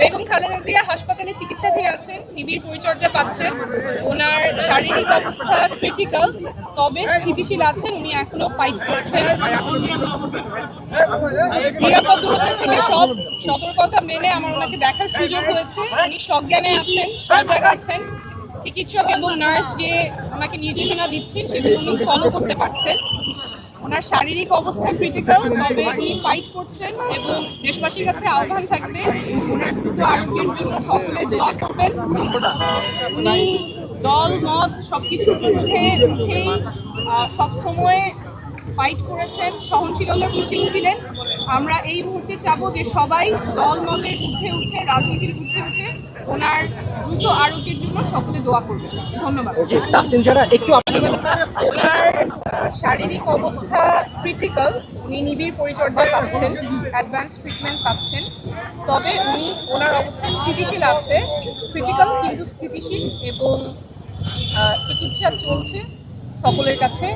বেগম খালেদা জিয়া হাসপাতালে চিকিৎসাধীন আছেন, নিবিড় পরিচর্যা পাচ্ছেন। ওনার শারীরিক অবস্থা ক্রিটিক্যাল তবে স্থিতিশীল আছেন, উনি এখনও ফাইট করছেন। নিরাপদ দূরত্ব থেকে সব সতর্কতা মেনে আমার ওনাকে দেখার সুযোগ হয়েছে। উনি সজ্ঞানে আছেন, সজাগ আছেন। চিকিৎসক এবং নার্স যে ওনাকে নির্দেশনা দিচ্ছেন, সেগুলো উনি ফলো করতে পারছেন। ওনার শারীরিক অবস্থা ক্রিটিক্যাল তবে উনি ফাইট করছেন এবং দেশবাসীর কাছে আহ্বান থাকবে ওনার দ্রুত আরোগ্যের জন্য সকলে দোয়া করবেন। উনি দল, মত সব কিছুর ঊর্ধ্বে উঠেই সবসময় ফাইট করেছেন সহনশীলতার প্রতীক ছিলেন। আমরা এই মুহূর্তে চাবো যে সবাই দল মতের ঊর্ধ্বে উঠে রাজনীতির ঊর্ধ্বে উঠে ওনার দ্রুত আরোগ্যের জন্য সকলে দোয়া করবেন। ধন্যবাদ। একটু ওনার শারীরিক অবস্থা ক্রিটিক্যাল উনি নিবিড় পরিচর্যা পাচ্ছেন অ্যাডভান্স ট্রিটমেন্ট পাচ্ছেন। তবে উনি ওনার অবস্থা স্থিতিশীল আছে ক্রিটিক্যাল কিন্তু স্থিতিশীল এবং চিকিৎসা চলছে। সকলের কাছে